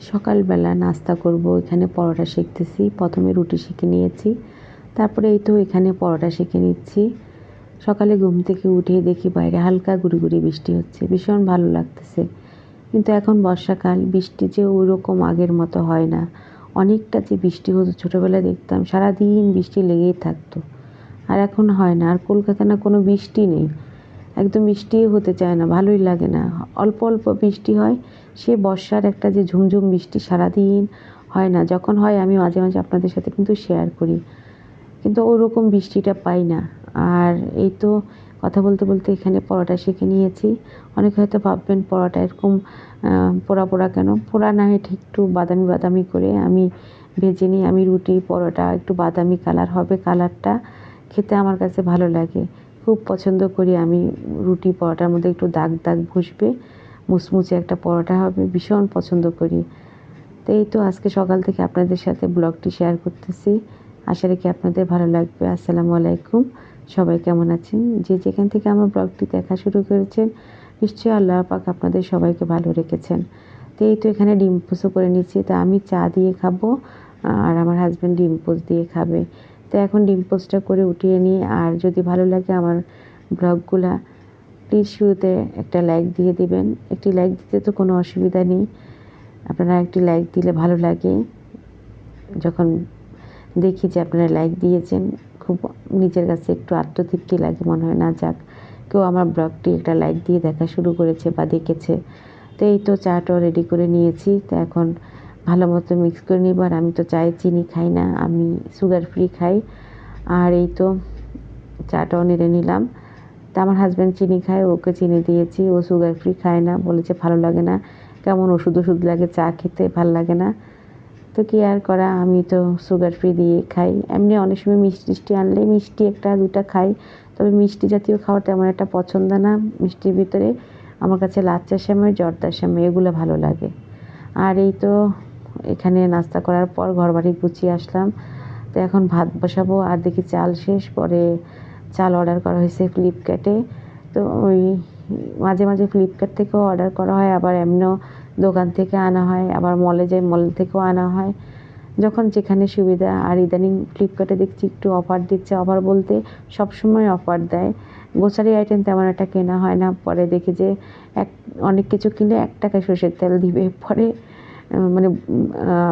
সকালবেলা নাস্তা করব, এখানে পরোটা শিখতেছি, প্রথমে রুটি শিখে নিয়েছি, তারপরে এই তো এখানে পরোটা শিখে নিচ্ছি। সকালে ঘুম থেকে উঠে দেখি বাইরে হালকা গুড়ি বৃষ্টি হচ্ছে, ভীষণ ভালো লাগতেছে। কিন্তু এখন বর্ষাকাল, বৃষ্টি যে ওই রকম আগের মতো হয় না। অনেকটা যে বৃষ্টি হতো ছোটোবেলায় দেখতাম, সারাদিন বৃষ্টি লেগেই থাকতো। আর এখন হয় না, আর কলকাতা না কোনো বৃষ্টি নেই। একদম বৃষ্টিই হতে চায় না, ভালোই লাগে না। অল্প অল্প বৃষ্টি হয়, সে বর্ষার একটা যে ঝুমঝুম বৃষ্টি সারাদিন হয় না। যখন হয়, আমি মাঝে মাঝে আপনাদের সাথে কিন্তু শেয়ার করি। কিন্তু ওরকম বৃষ্টিটা পাই না। আর এই তো কথা বলতে বলতে এখানে পরোটা শিখে নিয়েছি। অনেকে হয়তো ভাববেন, পরোটা এরকম পোড়া পোড়া কেন? পোড়া না ঠিক একটু বাদামি বাদামি করে আমি ভেজে নিই। আমি রুটি, পরোটা, একটু বাদামি কালার হবে কালারটা খেতে আমার কাছে ভালো লাগে। খুব পছন্দ করি। আমি রুটি পরোটার মধ্যে একটু দাগ দাগ বসবে মুচমুচে একটা পরোটা হবে, ভীষণ পছন্দ করি। তো এই তো আজকে সকাল থেকে আপনাদের সাথে ব্লগটি শেয়ার করতেছি। আশা রেখে আপনাদের ভালো লাগবে। আসসালামু আলাইকুম। সবাই কেমন আছেন? যে যেখান থেকে আমার ব্লগটি দেখা শুরু করেছেন, নিশ্চয়ই আল্লাহ পাক আপনাদের সবাইকে ভালো রেখেছেন। তো এই তো এখানে ডিম পোস্টও করে নিচ্ছি। তা আমি চা দিয়ে খাব, আর আমার হাজব্যান্ড ডিম পোস্ট দিয়ে খাবে। তো এখন ডিম পোস্টটা করে উঠিয়ে নিই। আর যদি ভালো লাগে আমার ব্লগগুলা প্লিজ শুরুতে একটা লাইক দিয়ে দিবেন। একটি লাইক দিতে তো কোনো অসুবিধা নেই। আপনারা একটি লাইক দিলে ভালো লাগে। যখন দেখি যে আপনারা লাইক দিয়েছেন, খুব নিজের কাছে একটু আত্মতৃপ্তি লাগে মনে হয় না? যাক, কেউ আমার ব্লগটি একটা লাইক দিয়ে দেখা শুরু করেছে বা দেখেছে। তো এই তো চাটাও রেডি করে নিয়েছি। তো এখন ভালো মতো মিক্স করে নিব আর আমি তো চায়ে চিনি খাই না, আমি সুগার ফ্রি খাই। আর এই তো চাটাও নেড়ে নিলাম। তা আমার হাজব্যান্ড চিনি খায়, ওকে চিনি দিয়েছি, ও সুগার ফ্রি খায় না, বলেছে ভালো লাগে না। কেমন ওষুধ ওষুধ লাগে, চা খেতে ভালো লাগে না। তো কি আর করা, আমি তো সুগার ফ্রি দিয়ে খাই। এমনি অনেক সময় মিষ্টি টিষ্টি আনলে মিষ্টি একটা দুটা খাই। তবে মিষ্টি জাতীয় খাওয়া তেমন একটা পছন্দ না মিষ্টির ভিতরে। আমার কাছে লাচ্চার সময় জর্দার সময় এগুলো ভালো লাগে। আর এই তো এখানে নাস্তা করার পর ঘর বাড়ি গুছিয়ে আসলাম। তো এখন ভাত বসাবো আর দেখি চাল শেষ, পরে চাল অর্ডার করা হয়েছে ফ্লিপকার্টে তো ওই মাঝে মাঝে ফ্লিপকার্ট থেকেও অর্ডার করা হয়, আবার এমনিও দোকান থেকে আনা হয়, আবার মলে যাই মল থেকেও আনা হয়। যখন যেখানে সুবিধা, আর ইদানিং ফ্লিপকার্টে দেখছি একটু অফার দিচ্ছে অফার বলতে সবসময় অফার দেয়। গ্রোসারি আইটেম তেমন একটা কেনা হয় না, পরে দেখি যে এক, অনেক কিছু কিনে এক টাকায় সর্ষের তেল দিবে, পরে মানে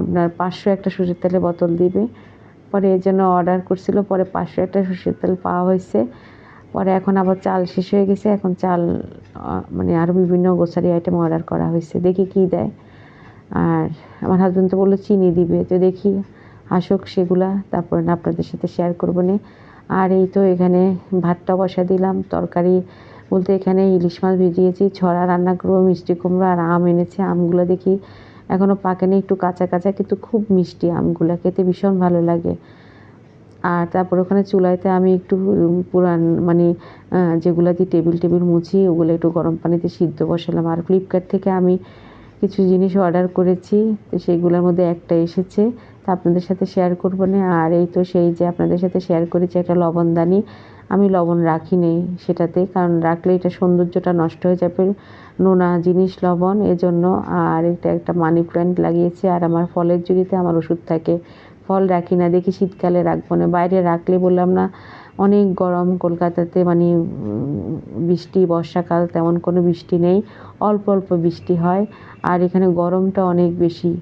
আপনার পাঁচশো একটা সর্ষের তেলের বোতল দিবে। পরে এই জন্য অর্ডার করছিল, পরে পাঁচশো একটা সর্ষের তেল পাওয়া হয়েছে। পরে এখন আবার চাল শেষ হয়ে গেছে, এখন চাল মানে আরও বিভিন্ন গ্রোসারি আইটেম অর্ডার করা হয়েছে। দেখি কী দেয়। আর আমার হাজব্যান্ড তো বলল চিনি দিবে, তো দেখি আসুক সেগুলা, তারপরে না আপনাদের সাথে শেয়ার করব নি। আর এই তো এখানে ভাতটা বসা দিলাম, তরকারি বলতে এখানে ইলিশ মাছ ভিজিয়েছি, ছড়া রান্না করব মিষ্টি কুমড়ো আর আম এনেছে। আমগুলো দেখি এখনও পাকেনি একটু কাঁচা কাঁচা, কিন্তু খুব মিষ্টি আমগুলো। খেতে ভীষণ ভালো লাগে। আর তারপর ওখানে চুলাইতে আমি একটু পুরান মানে যেগুলো দিয়ে টেবিল টেবিল মুছি, ওগুলো একটু গরম পানিতে সিদ্ধ বসালাম। আর ফ্লিপকার্ট থেকে আমি কিছু জিনিস অর্ডার করেছি, তো সেইগুলোর মধ্যে একটা এসেছে। তা আপনাদের সাথে শেয়ার করব না। আর এই তো সেই যে আপনাদের সাথে শেয়ার করেছি একটা লবণদানি আমি লবণ রাখি নেই সেটাতে, কারণ রাখলে এটা সৌন্দর্যটা নষ্ট হয়ে যাবে। নোনা জিনিস লবণ, এজন্য আর এটা একটা মানি প্ল্যান্ট লাগিয়েছি, আর আমার ফলের জুড়িতে আমার ওষুধ থাকে। ফল রাখি না, দেখি শীতকালে রাখব না। বাইরে রাখলে বললাম না, অনেক গরম কলকাতাতে মানে বৃষ্টি, বর্ষাকাল তেমন কোনো বৃষ্টি নেই, অল্প অল্প বৃষ্টি হয়। আর এখানে গরমটা অনেক বেশি,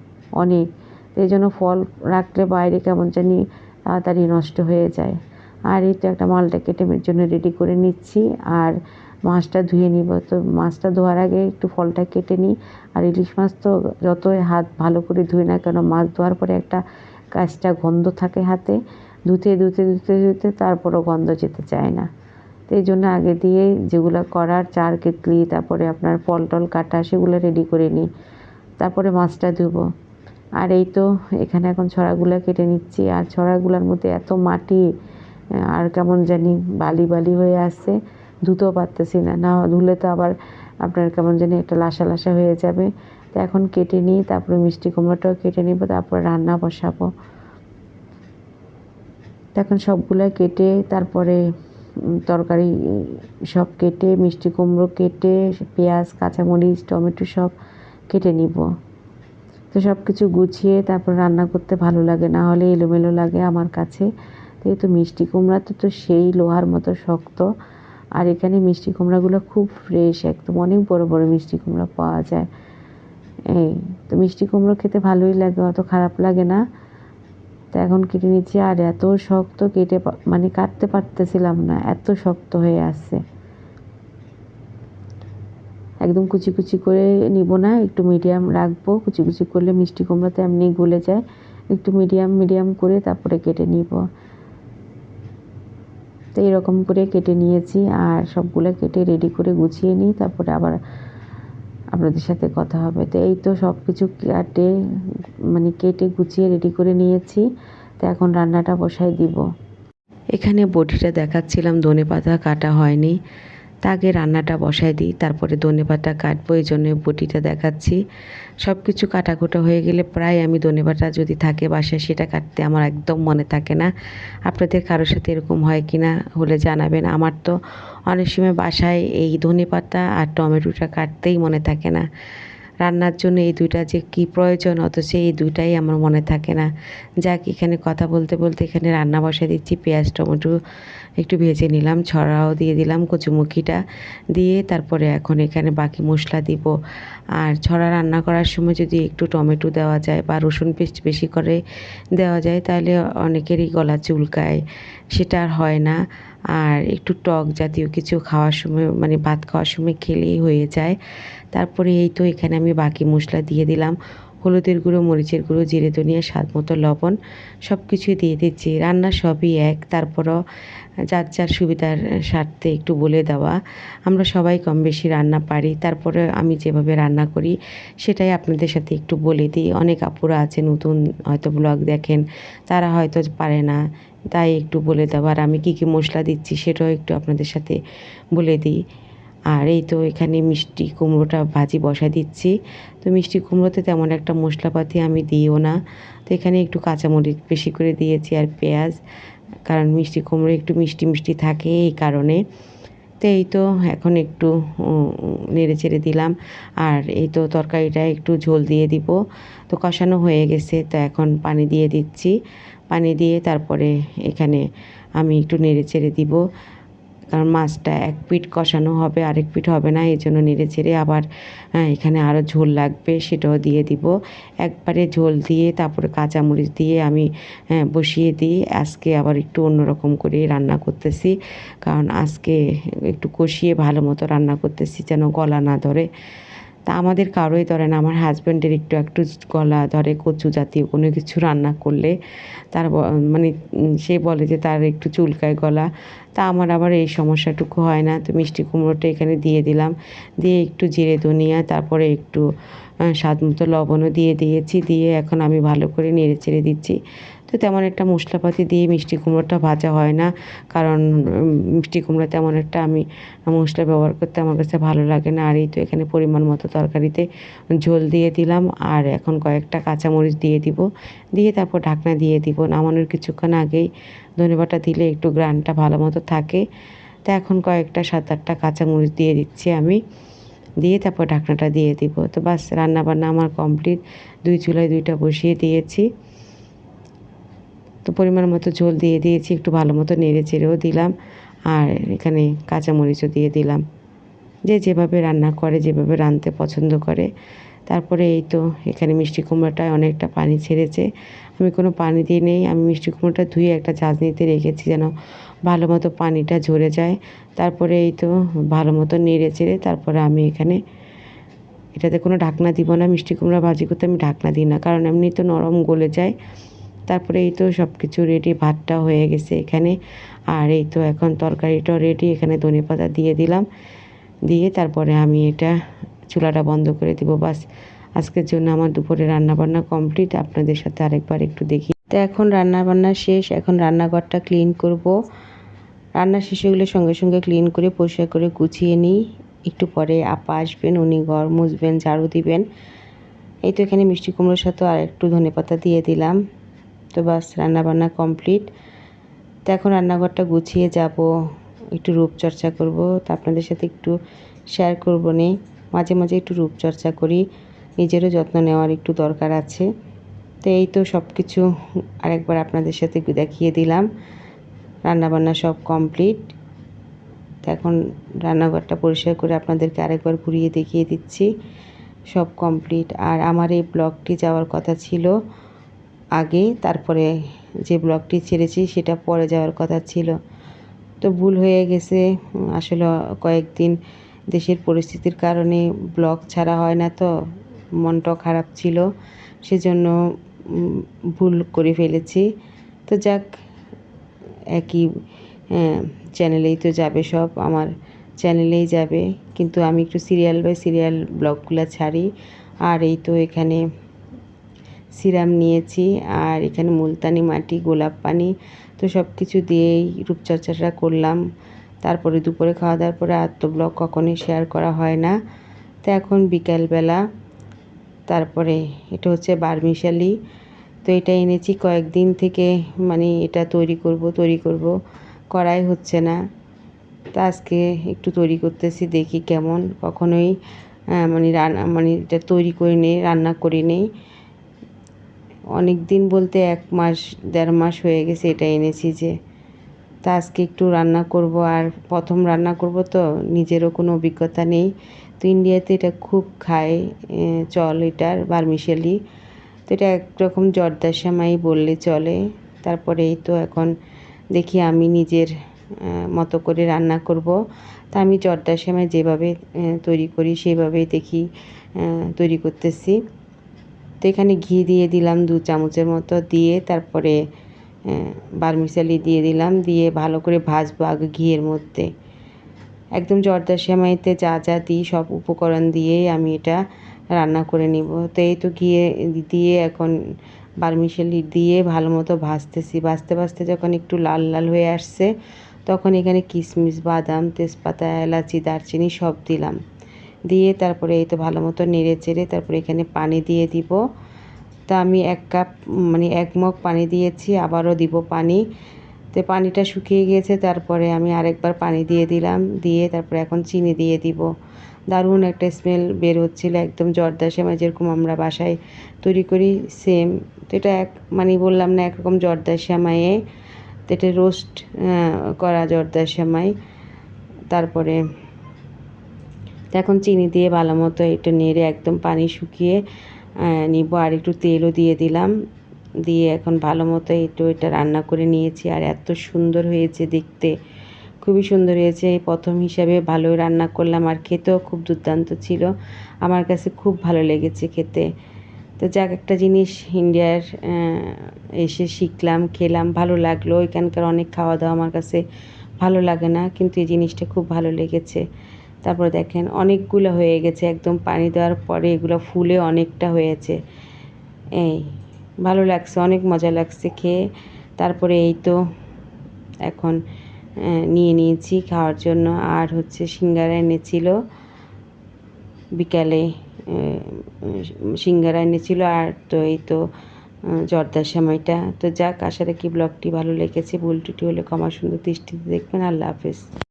অনেক। এই জন্য ফল রাখলে বাইরে কেমন জানি তাড়াতাড়ি নষ্ট হয়ে যায়। আর এই তো একটা মালটা কেটে জন্য রেডি করে নিচ্ছি। আর মাছটা ধুয়ে নিব। তো মাছটা ধোয়ার আগে একটু ফলটা কেটে নিই। আর ইলিশ মাছ তো যতই হাত ভালো করে ধুই না কেন, মাছ ধোয়ার পরে একটা কাজটা গন্ধ থাকে হাতে। ধুতে ধুতে ধুতে ধুতে তারপরও গন্ধ যেতে চায় না। তো এই জন্য আগে দিয়ে যেগুলো করার চার কেতলি তারপরে আপনার ফল টল কাটা, সেগুলো রেডি করে নিই। তারপরে মাছটা ধুবো। আর এই তো এখানে এখন ছড়াগুলো কেটে নিচ্ছি। আর ছড়াগুলোর মধ্যে এত মাটি আর কেমন জানি বালি বালি হয়ে আসছে ধুতেও পারতেছি না। না ধুলে তো আবার আপনার কেমন জানি একটা লাসা লাসা হয়ে যাবে। তো এখন কেটে নিই, তারপরে মিষ্টি কুমড়োটাও কেটে নিব, তারপরে রান্না বসাবো। এখন সবগুলো কেটে, তারপরে তরকারি সব কেটে, মিষ্টি কুমড়ো কেটে, পেঁয়াজ, কাঁচামরিচ, টমেটো সব কেটে নিব। তো সব কিছু গুছিয়ে তারপর রান্না করতে ভালো লাগে, না হলে এলোমেলো লাগে আমার কাছে। তো এই তো মিষ্টি কুমড়া, তো তো সেই লোহার মতো শক্ত। আর এখানে মিষ্টি কুমড়াগুলো খুব ফ্রেশ একদম, অনেক বড় বড় মিষ্টি কুমড়া পাওয়া যায়। এই, তো মিষ্টি কুমড়ো খেতে ভালোই লাগে, অত খারাপ লাগে না। তো এখন কেটে নিচ্ছি, আর এত শক্ত কেটে মানে কাটতে পারতেছিলাম না, এত শক্ত হয়ে আসছে। একদম কুচি কুচি করে নিব না, একটু মিডিয়াম রাখব। কুচি কুচি করলে মিষ্টি কুমড়োতে এমনি গলে যায়। একটু মিডিয়াম মিডিয়াম করে তারপরে কেটে নিব। তো এরকম করে কেটে নিয়েছি আর সবগুলো কেটে রেডি করে গুছিয়ে নিই, তারপরে আবার আপনাদের সাথে কথা হবে। তো এই তো সব কিছু কাটে মানে কেটে গুছিয়ে রেডি করে নিয়েছি। তো এখন রান্নাটা বসাই দিব। এখানে বটিটা দেখাচ্ছিলাম ধনে পাতা কাটা হয়নি। তা আগে রান্নাটা বসাই দিই, তারপরে ধনে পাতা কাটবো, এই জন্য বটিটা দেখাচ্ছি। সব কিছু কাটাকুটা হয়ে গেলে প্রায় আমি ধনে পাতা যদি থাকে বাসায়, সেটা কাটতে আমার একদম মনে থাকে না। আপনাদের কারোর সাথে এরকম হয় কি না হলে জানাবেন। আমার তো অনেক সময় বাসায় এই ধনে পাতা আর টমেটোটা কাটতেই মনে থাকে না। রান্নার জন্য এই দুইটা যে কি প্রয়োজন, অথচ এই দুইটাই আমার মনে থাকে না। যাক, এখানে কথা বলতে বলতে এখানে রান্না বসাই দিচ্ছি, পেঁয়াজ, টমেটো একটু ভেজে নিলাম, ছড়াও দিয়ে দিলাম কচুমুখিটা দিয়ে, তারপরে এখন এখানে বাকি মশলা দিব। আর ছড়া রান্না করার সময় যদি একটু টমেটো দেওয়া যায় বা রসুন পেস্ট বেশি করে দেওয়া যায়, তাহলে অনেকেরই গলা চুলকায়, সেটা আর হয় না। আর একটু টক জাতীয় কিছু খাওয়ার সময় মানে ভাত খাওয়ার সময় খেলেই হয়ে যায়। তারপরে এই তো এখানে আমি বাকি মশলা দিয়ে দিলাম। হলুদের গুঁড়ো, মরিচের গুঁড়ো, জিরে ধনিয়া, স্বাদ মতো লবণ সব কিছুই দিয়ে দিচ্ছি। রান্না সবই এক, তারপরও যার যার সুবিধার স্বার্থে একটু বলে দেওয়া। আমরা সবাই কম বেশি রান্না পারি। তারপরে আমি যেভাবে রান্না করি, সেটাই আপনাদের সাথে একটু বলে দিই। অনেক আপুরা আছে নতুন হয়তো ব্লগ দেখেন, তারা হয়তো পারে না। তাই একটু বলে দেওয়া আর আমি কী কী মশলা দিচ্ছি, সেটাও একটু আপনাদের সাথে বলে দিই। আর এই তো এখানে মিষ্টি কুমড়োটা ভাজি বসা দিচ্ছি। তো মিষ্টি কুমড়োতে তেমন একটা মশলাপাতি আমি দিইও না। তো এখানে একটু কাঁচামরিচ বেশি করে দিয়েছি আর পেঁয়াজ। কারণ মিষ্টি কুমড়ো একটু মিষ্টি মিষ্টি থাকে এই কারণে। তো এই তো এখন একটু নেড়ে চেড়ে দিলাম। আর এই তো তরকারিটা একটু ঝোল দিয়ে দিব। তো কষানো হয়ে গেছে, তো এখন পানি দিয়ে দিচ্ছি। পানি দিয়ে তারপরে এখানে আমি একটু নেড়ে চেড়ে দিব। কারণ মাছটা এক পিঠ কষানো হবে আরেক পিঠ হবে না এই জন্য নেড়ে চেড়ে আবার হ্যাঁ, এখানে আরও ঝোল লাগবে সেটাও দিয়ে দিব। একবারে ঝোল দিয়ে তারপরে কাঁচামরিচ দিয়ে আমি হ্যাঁ, বসিয়ে দিই। আজকে আবার একটু অন্যরকম করে রান্না করতেছি কারণ আজকে একটু কষিয়ে ভালো মতো রান্না করতেছি যেন গলা না ধরে। তা আমাদের কারোই ধরে না। আমার হাজব্যান্ডের একটু একটু গলা ধরে কচু জাতীয় কোনো কিছু রান্না করলে তার মানে সে বলে যে তার একটু চুলকায় গলা। তা আমার আবার এই সমস্যাটুকু হয় না। তো মিষ্টি কুমড়োটা এখানে দিয়ে দিলাম। দিয়ে একটু জিরে, ধনিয়া, তারপরে একটু স্বাদ মতো লবণও দিয়ে দিয়েছি। দিয়ে এখন আমি ভালো করে নেড়ে চেড়ে দিচ্ছি। তো তেমন একটা মশলাপাতি দিয়ে মিষ্টি কুমড়োটা ভাজা হয় না। কারণ মিষ্টি কুমড়ো তেমন একটা আমি মশলা ব্যবহার করতে আমার কাছে ভালো লাগে না। আর এই তো এখানে পরিমাণ মতো তরকারিতে ঝোল দিয়ে দিলাম। আর এখন কয়েকটা কাঁচামরিচ দিয়ে দিব। দিয়ে তারপর ঢাকনা দিয়ে দিব। নামানোর কিছুক্ষণ আগেই ধনেপাতা দিলে একটু গ্রানটা ভালো মতো থাকে। তো এখন কয়েকটা সাত আটটা কাঁচামরিচ দিয়ে দিচ্ছি আমি। দিয়ে তারপর ঢাকনাটা দিয়ে দিব। তো বাস রান্নাবান্না আমার কমপ্লিট। দুই চুলায় দুইটা বসিয়ে দিয়েছি। তো পরিমাণ মতো ঝোল দিয়ে দিয়েছি, একটু ভালো মতো নেড়ে চেড়েও দিলাম। আর এখানে কাঁচামরিচও দিয়ে দিলাম। যে যেভাবে রান্না করে, যেভাবে রাঁধতে পছন্দ করে। তারপরে এই তো এখানে মিষ্টি কুমড়োটায় অনেকটা পানি ছেড়েছে। আমি কোনো পানি দিই নেই। আমি মিষ্টি কুমড়োটা ধুয়ে একটা চাঁচনিতে রেখেছি যেন ভালো মতো পানিটা ঝরে যায়। তারপরে এই তো ভালো মতো নেড়ে চেড়ে তারপরে আমি এখানে এটাতে কোনো ঢাকনা দিব না। মিষ্টি কুমড়া ভাজি করতে আমি ঢাকনা দিই না। কারণ এমনি তো নরম গলে যায়। তারপরে এই তো সব কিছু রেডি ভাতটা হয়ে গেছে এখানে। আর এই তো এখন তরকারিটাও রেডি এখানে ধনে পাতা দিয়ে দিলাম। দিয়ে তারপরে আমি এটা চুলাটা বন্ধ করে দিব। বাস, আজকের জন্য আমার দুপুরে রান্না বান্না কমপ্লিট আপনাদের সাথে আরেকবার একটু দেখি। তো এখন রান্না বান্না শেষ। এখন রান্নাঘরটা ক্লিন করব। রান্না শেষ হয়ে সঙ্গে সঙ্গে ক্লিন করে, পরিষ্কার করে গুছিয়ে নিই। একটু পরে আপা আসবেন, উনি ঘর মুছবেন, ঝাড়ু দিবেন। এই তো এখানে মিষ্টি কুমড়োর সাথে আর একটু ধনে পাতা দিয়ে দিলাম। তো বাস রান্নাবান্না কমপ্লিট। তো এখন রান্নাঘরটা গুছিয়ে যাব, একটু রূপচর্চা করব। তো আপনাদের সাথে একটু শেয়ার করব নি। মাঝে মাঝে একটু রূপচর্চা করি, নিজেরও যত্ন নেওয়ার একটু দরকার আছে। তো এই তো সব কিছু আরেকবার আপনাদের সাথে দেখিয়ে দিলাম। রান্নাবান্না সব কমপ্লিট। তো এখন রান্নাঘরটা পরিষ্কার করে আপনাদেরকে আরেকবার ঘুরিয়ে দেখিয়ে দিচ্ছি। সব কমপ্লিট। আর আমার এই ব্লগটি যাওয়ার কথা ছিল আগে, তারপরে যে ব্লগটি ছেড়েছি সেটা পরে যাওয়ার কথা ছিল। তো ভুল হয়ে গেছে। আসলে কয়েকদিন দেশের পরিস্থিতির কারণে ব্লগ ছাড়া হয় না তো, মনটাও খারাপ ছিল। সেজন্য ভুল করে ফেলেছি। তো যাক, একই চ্যানেলেই তো যাবে সব, আমার চ্যানেলেই যাবে। কিন্তু আমি একটু সিরিয়াল বাই সিরিয়াল ব্লগগুলো ছাড়ি। আর এই তো এখানে সিরাম নিয়েছি আর এখানে মুলতানি মাটি, গোলাপ পানি, তো সব কিছু দিয়েই রূপচর্চাটা করলাম। তারপরে দুপুরে খাওয়া দাওয়ার পরে আর তো ব্লগ কখনোই শেয়ার করা হয় না। তো এখন বিকালবেলা, তারপরে এটা হচ্ছে বারমিশালি, তো এটা এনেছি কয়েকদিন থেকে মানে এটা তৈরি করব তৈরি করব, করাই হচ্ছে না। তো আজকে একটু তৈরি করতেছি, দেখি কেমন। কখনোই মানে রান্না মানে এটা তৈরি করে নেই রান্না করে নেই। অনেক দিন বলতে এক মাস, দেড় মাস হয়ে গেছে এটা এনেছি যে, তা আজকে একটু রান্না করব আর প্রথম রান্না করব তো নিজেরও কোনো অভিজ্ঞতা নেই। তো ইন্ডিয়াতে এটা খুব খায় চল এটার, বারমিশালি। তো এটা একরকম জর্দার সামাই বললে চলে। তারপরে এই তো এখন দেখি আমি নিজের মতো করে রান্না করব। তা আমি জর্দার সময় যেভাবে তৈরি করি সেভাবেই দেখি তৈরি করতেছি। তো এখানে ঘি দিয়ে দিলাম দু চামচের মতো দিয়ে তারপরে বারমিশালি দিয়ে দিলাম, দিয়ে ভালো করে ভাজবো আগে ঘিয়ের মধ্যে। একদম জর্দার সেমাইতে যা যা দিই সব উপকরণ দিয়েই আমি এটা রান্না করে নিব। তো এই তো ঘিয়ে দিয়ে এখন বারমিশালি দিয়ে ভালো মতো ভাজতেছি। ভাজতে ভাজতে যখন একটু লাল লাল হয়ে আসছে, তখন এখানে কিশমিশ, বাদাম, তেজপাতা, এলাচি, দারচিনি সব দিলাম। দিয়ে তারপরে এই তো ভালো মতো নেড়ে চেড়ে তারপরে এখানে পানি দিয়ে দিব। তা আমি এক কাপ মানে এক মগ পানি দিয়েছি, আবারও দিব পানি। তো পানিটা শুকিয়ে গিয়েছে তারপরে আমি আরেকবার পানি দিয়ে দিলাম, দিয়ে তারপরে এখন চিনি দিয়ে দিব। দারুণ একটা স্মেল বের হচ্ছিল, একদম জর্দা সেমাই যেরকম আমরা বাসায় তৈরি করি সেম তো এটা এক মানে বললাম না, একরকম জর্দা সেমাইয়ে। তো এটা রোস্ট করা জর্দা সেমাই। তারপরে এখন চিনি দিয়ে ভালো মতো একটু নেড়ে একদম পানি শুকিয়ে নিব। আর একটু তেলও দিয়ে দিলাম। দিয়ে এখন ভালো মতো একটু এটা রান্না করে নিয়েছি। আর এত সুন্দর হয়েছে দেখতে। খুবই সুন্দর হয়েছে। প্রথম হিসাবে ভালো রান্না করলাম। আর খেতেও খুব দুর্দান্ত ছিল। আমার কাছে খুব ভালো লেগেছে খেতে। তো যাক, একটা জিনিস ইন্ডিয়ার এসে শিখলাম, খেলাম। ভালো লাগল। এখানকার অনেক খাওয়া দাওয়া আমার কাছে ভালো লাগে না। কিন্তু এই জিনিসটা খুব ভালো লেগেছে। তারপর দেখেন অনেকগুলো হয়ে গেছে, একদম পানি দেওয়ার পরে এগুলো ফুলে অনেকটা হয়েছে। এই, ভালো লাগছে, অনেক মজা লাগছে খেয়ে। তারপরে এই তো এখন নিয়ে নিয়েছি খাওয়ার জন্য। আর হচ্ছে সিঙ্গারা এনেছিল বিকালে সিঙ্গারা এনেছিল। আর তো এই তো জর্দার সময়টা। তো যাক, আশা রাখি ব্লগটি ভালো লেগেছে। ভুল টুটি হলে ক্ষমা সুন্দর দৃষ্টিতে দেখবেন। আল্লাহ হাফেজ।